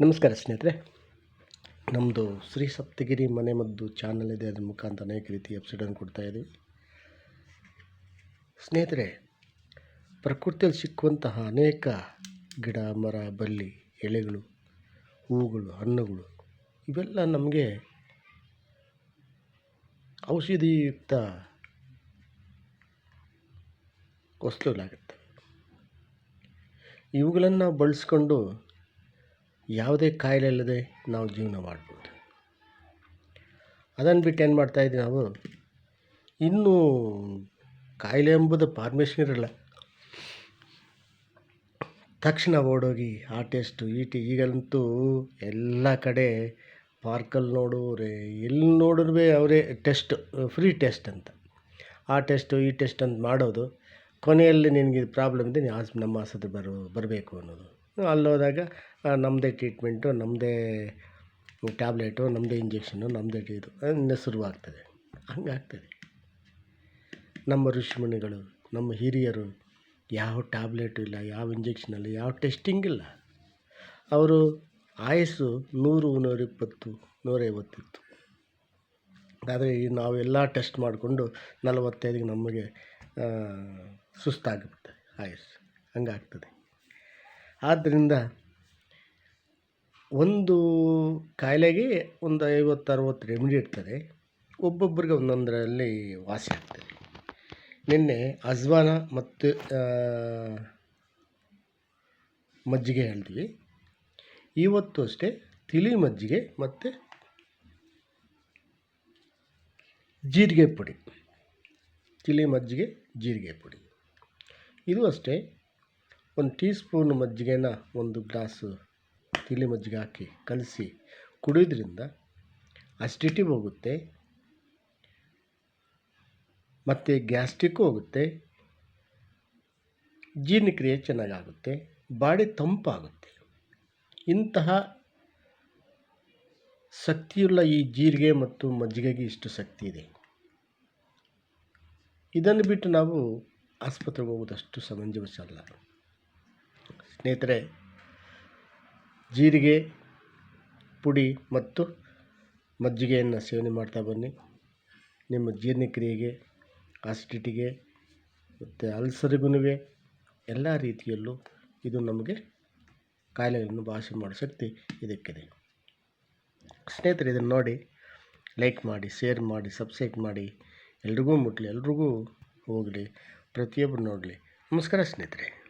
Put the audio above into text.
ನಮಸ್ಕಾರ ಸ್ನೇಹಿತರೆ. ನಮ್ಮದು ಶ್ರೀ ಸಪ್ತಗಿರಿ ಮನೆಮದ್ದು ಚಾನಲ್ ಇದೆ. ಅದ್ರ ಮುಖಾಂತರ ಅನೇಕ ರೀತಿ ಎಪಿಸೋಡನ್ನು ಕೊಡ್ತಾಯಿದ್ದೀವಿ ಸ್ನೇಹಿತರೆ, ಪ್ರಕೃತಿಯಲ್ಲಿ ಸಿಕ್ಕುವಂತಹ ಅನೇಕ ಗಿಡ, ಮರ, ಬಳ್ಳಿ, ಎಲೆಗಳು ಹೂವುಗಳು ಹಣ್ಣುಗಳು, ಇವೆಲ್ಲ ನಮಗೆ ಔಷಧಿಯುಕ್ತ ವಸ್ತುಗಳಾಗುತ್ತೆ. ಇವುಗಳನ್ನು ಬಳಸ್ಕೊಂಡು ಯಾವುದೇ ಕಾಯಿಲೆ ಇಲ್ಲದೆ ನಾವು ಜೀವನ ಮಾಡ್ಬೋದು. ಅದನ್ನು ಬಿಟ್ಟು ಏನು ಮಾಡ್ತಾಯಿದ್ವಿ ನಾವು? ಇನ್ನೂ ಕಾಯಿಲೆ ಎಂಬುದು ಫಾರ್ಮೇಶನ್ ಇರಲ್ಲ. ತಕ್ಷಣ ಓಡೋಗಿ ಆ ಟೆಸ್ಟು ಈ ಟಿ, ಈಗಂತೂ ಎಲ್ಲ ಕಡೆ ಪಾರ್ಕಲ್ಲಿ ನೋಡೋರೆ, ಎಲ್ಲಿ ನೋಡಿದ್ರೂ ಅವರೇ ಟೆಸ್ಟ್, ಫ್ರೀ ಟೆಸ್ಟ್ ಅಂತ. ಆ ಟೆಸ್ಟು, ಈ ಟೆಸ್ಟ್ ಅಂತ ಮಾಡೋದು, ಕೊನೆಯಲ್ಲಿ ನಿನಗೆ ಇದು ಪ್ರಾಬ್ಲಮ್ ಇದೆ ನೀವು ಆಸ್ ನಮ್ಮ ಆಸ್ಪತ್ರೆಗೆ ಬರು, ಬರಬೇಕು ಅನ್ನೋದು. ಅಲ್ಲಿ ಹೋದಾಗ ನಮ್ಮದೇ ಟ್ರೀಟ್ಮೆಂಟು ನಮ್ಮದೇ ಟ್ಯಾಬ್ಲೆಟು ನಮ್ಮದೇ ಇಂಜೆಕ್ಷನ್ನು ನಮ್ಮದೇ ಇದು ಶುರುವಾಗ್ತದೆ. ಹಂಗಾಗ್ತದೆ. ನಮ್ಮ ಋಷಿಮುನಿಗಳು, ನಮ್ಮ ಹಿರಿಯರು ಯಾವ ಟ್ಯಾಬ್ಲೆಟು ಇಲ್ಲ, ಯಾವ ಇಂಜೆಕ್ಷನ್ ಇಲ್ಲ, ಯಾವ ಟೆಸ್ಟಿಂಗ್ ಇಲ್ಲ. ಅವರು ಆಯಸ್ಸು ನೂರು, ನೂರಿಪ್ಪತ್ತು, ನೂರೈವತ್ತಿತ್ತು. ಆದರೆ ಈ ನಾವೆಲ್ಲ ಟೆಸ್ಟ್ ಮಾಡಿಕೊಂಡು ನಲವತ್ತೈದಿಗೆ ನಮಗೆ ಸುಸ್ತಾಗಿಬಿಡ್ತದೆ ಆಯಸ್ಸು. ಹಂಗಾಗ್ತದೆ. ಆದ್ದರಿಂದ ಒಂದು ಕಾಯಿಲೆಗೆ ಒಂದು ಐವತ್ತು ಅರವತ್ತು ರೆಮಿಡಿ ಇರ್ತದೆ. ಒಬ್ಬೊಬ್ಬರಿಗೆ ಒಂದೊಂದರಲ್ಲಿ ವಾಸಿ ಆಗ್ತದೆ. ನಿನ್ನೆ ಅಜ್ವಾನ ಮತ್ತು ಮಜ್ಜಿಗೆ ಹೇಳ್ತೀವಿ. ಇವತ್ತು ಅಷ್ಟೇ ತಿಳಿ ಮಜ್ಜಿಗೆ ಮತ್ತು ಜೀರಿಗೆ ಪುಡಿ. ತಿಳಿ ಮಜ್ಜಿಗೆ, ಜೀರಿಗೆ ಪುಡಿ. ಇದು ಅಷ್ಟೇ. ಒಂದು ಟೀ ಸ್ಪೂನ್ ಮಜ್ಜಿಗೆನ ಒಂದು ಗ್ಲಾಸು ತಿಳಿ ಮಜ್ಜಿಗೆ ಹಾಕಿ ಕಲಸಿ ಕುಡಿಯೋದ್ರಿಂದ ಅಸಿಡಿಟಿ ಹೋಗುತ್ತೆ, ಮತ್ತು ಗ್ಯಾಸ್ಟ್ರಿಕ್ಕು ಹೋಗುತ್ತೆ, ಜೀರ್ಣಕ್ರಿಯೆ ಚೆನ್ನಾಗಾಗುತ್ತೆ, ಬಾಡಿ ತಂಪಾಗುತ್ತೆ. ಇಂತಹ ಶಕ್ತಿಯುಳ್ಳ ಈ ಜೀರಿಗೆ ಮತ್ತು ಮಜ್ಜಿಗೆಗೆ ಇಷ್ಟು ಶಕ್ತಿ ಇದೆ. ಇದನ್ನು ಬಿಟ್ಟು ನಾವು ಆಸ್ಪತ್ರೆಗೆ ಹೋಗೋದಷ್ಟು ಸಮಂಜಸ ಅಲ್ಲ ಸ್ನೇಹಿತರೆ, ಜೀರಿಗೆ, ಪುಡಿ ಮತ್ತು ಮಜ್ಜಿಗೆಯನ್ನು ಸೇವನೆ ಮಾಡ್ತಾ ಬನ್ನಿ. ನಿಮ್ಮ ಜೀರ್ಣಕ್ರಿಯೆಗೆ ಆಸಿಡಿಟಿಗೆ ಮತ್ತು ಅಲ್ಸರಿಗೂ ಎಲ್ಲ ರೀತಿಯಲ್ಲೂ ಇದು ನಮಗೆ ಕಾಯಿಲೆಗಳನ್ನು ಭಾಷೆ ಮಾಡೋ ಶಕ್ತಿ ಇದಕ್ಕಿದೆ. ಸ್ನೇಹಿತರೆ, ಇದನ್ನು ನೋಡಿ ಲೈಕ್ ಮಾಡಿ ಶೇರ್ ಮಾಡಿ ಸಬ್ಸ್ಕ್ರೈಬ್ ಮಾಡಿ, ಎಲ್ರಿಗೂ ಮುಟ್ಲಿ, ಎಲ್ರಿಗೂ ಹೋಗಲಿ ಪ್ರತಿಯೊಬ್ಬರು ನೋಡಲಿ. ನಮಸ್ಕಾರ ಸ್ನೇಹಿತರೆ.